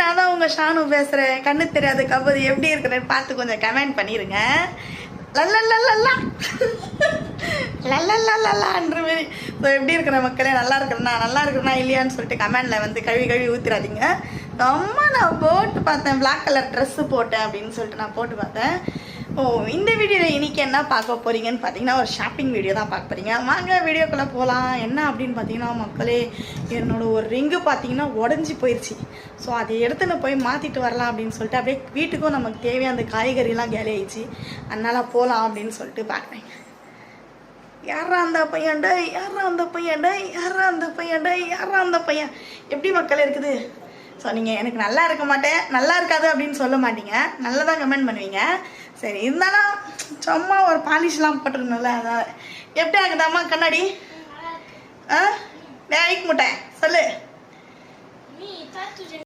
நான் தான் உங்கள் ஷானு பேசுகிறேன் கண்ணு தெரியாத கபதி எப்படி இருக்கிறேன்னு பார்த்து கொஞ்சம் கமெண்ட் பண்ணிடுங்க லல்லல்லல்லா லல்லல்லல்லான்ற மாதிரி. ஸோ எப்படி இருக்கிற மக்களே நல்லா இருக்கிறேன்னா நல்லா இருக்கிறேன்னா இல்லையான்னு சொல்லிட்டு கமெண்டில் வந்து கழுவி கழுவி ஊற்றிடாதீங்க ரொம்ப நான் போட்டு பார்த்தேன். பிளாக் கலர் ட்ரெஸ்ஸு போட்டேன் அப்படின்னு சொல்லிட்டு நான் போட்டு பார்த்தேன். ஓ இந்த வீடியோவில் இன்னைக்கு என்ன பார்க்க போகிறீங்கன்னு பார்த்தீங்கன்னா ஒரு ஷாப்பிங் வீடியோ தான் பார்க்க போறீங்க. வாங்க வீடியோக்குள்ளே போகலாம் என்ன அப்படின்னு பார்த்தீங்கன்னா மக்களே என்னோடய ஒரு ரிங்கு பார்த்தீங்கன்னா உடஞ்சி போயிடுச்சு ஸோ அதை எடுத்துன்னு போய் மாற்றிட்டு வரலாம் அப்படின்னு சொல்லிட்டு அப்படியே வீட்டுக்கும் நமக்கு தேவையான அந்த காய்கறிலாம் கேலி ஆயிடுச்சு. அதனால போகலாம் அப்படின்னு சொல்லிட்டு பார்க்குறேன். யாரா அந்த பையன்டா யாரா அந்த பையன்டா யாரா அந்த பையன்டா யாரா அந்த பையன்? எப்படி மக்கள் இருக்குது? ஸோ நீங்கள் எனக்கு நல்லா இருக்க மாட்டேன். நல்லா இருக்காது அப்படின்னு சொல்ல மாட்டீங்க. நல்லா தான் கமெண்ட் பண்ணுவீங்க. சரி இருந்தாலும் சும்மா ஒரு பாலிஷ்லாம் போட்டிருந்தோம்ல அதான் எப்படி ஆகுதாம்மா கண்ணாடி? ஆ? டேய் முட்டை சொல்லு.